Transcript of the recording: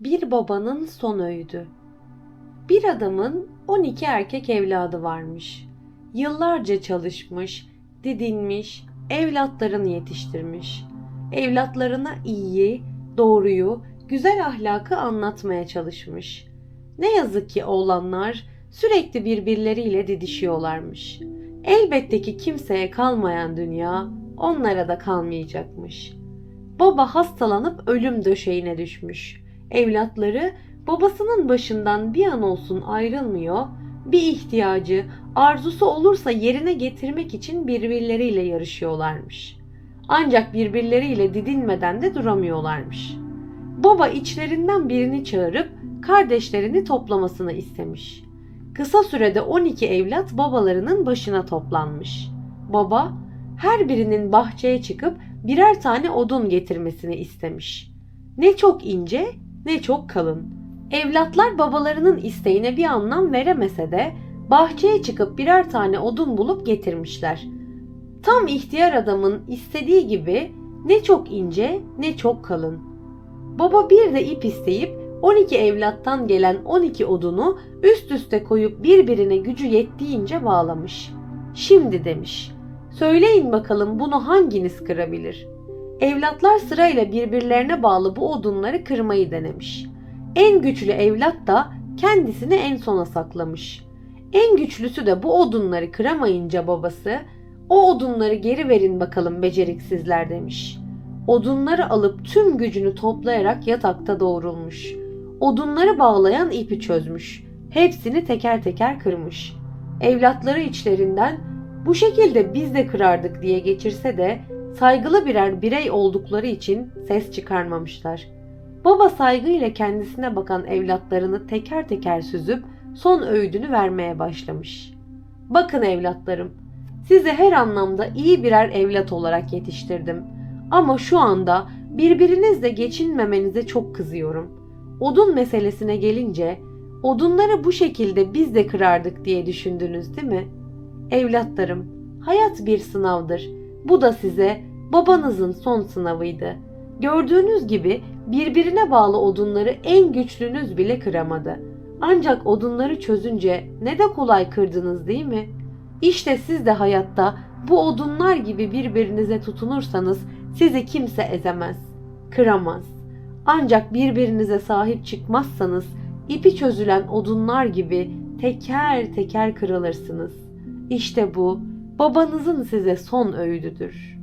Bir babanın son öğüdü. Bir adamın 12 erkek evladı varmış. Yıllarca çalışmış, didinmiş, evlatlarını yetiştirmiş. Evlatlarına iyiyi, doğruyu, güzel ahlakı anlatmaya çalışmış. Ne yazık ki oğlanlar sürekli birbirleriyle didişiyorlarmış. Elbette ki kimseye kalmayan dünya onlara da kalmayacakmış. Baba hastalanıp ölüm döşeğine düşmüş. Evlatları babasının başından bir an olsun ayrılmıyor, bir ihtiyacı, arzusu olursa yerine getirmek için birbirleriyle yarışıyorlarmış. Ancak birbirleriyle didinmeden de duramıyorlarmış. Baba içlerinden birini çağırıp kardeşlerini toplamasını istemiş. Kısa sürede 12 evlat babalarının başına toplanmış. Baba her birinin bahçeye çıkıp birer tane odun getirmesini istemiş. Ne çok ince ne çok kalın. Evlatlar babalarının isteğine bir anlam veremese de bahçeye çıkıp birer tane odun bulup getirmişler. Tam ihtiyar adamın istediği gibi ne çok ince ne çok kalın. Baba bir de ip isteyip 12 evlattan gelen 12 odunu üst üste koyup birbirine gücü yettiğince bağlamış. Şimdi demiş. Söyleyin bakalım bunu hanginiz kırabilir? Evlatlar sırayla birbirlerine bağlı bu odunları kırmayı denemiş. En güçlü evlat da kendisini en sona saklamış. En güçlüsü de bu odunları kıramayınca babası o odunları geri verin bakalım beceriksizler demiş. Odunları alıp tüm gücünü toplayarak yatakta doğrulmuş. Odunları bağlayan ipi çözmüş. Hepsini teker teker kırmış. Evlatları içlerinden bu şekilde biz de kırardık diye geçirse de saygılı birer birey oldukları için ses çıkarmamışlar. Baba saygıyla kendisine bakan evlatlarını teker teker süzüp son öğüdünü vermeye başlamış. Bakın evlatlarım, sizi her anlamda iyi birer evlat olarak yetiştirdim. Ama şu anda birbirinizle geçinmemenize çok kızıyorum. Odun meselesine gelince odunları bu şekilde biz de kırardık diye düşündünüz değil mi? Evlatlarım, hayat bir sınavdır. Bu da size babanızın son sınavıydı. Gördüğünüz gibi birbirine bağlı odunları en güçlünüz bile kıramadı. Ancak odunları çözünce ne de kolay kırdınız değil mi? İşte siz de hayatta bu odunlar gibi birbirinize tutunursanız sizi kimse ezemez, kıramaz. Ancak birbirinize sahip çıkmazsanız ipi çözülen odunlar gibi teker teker kırılırsınız. İşte bu babanızın size son öğüdüdür.''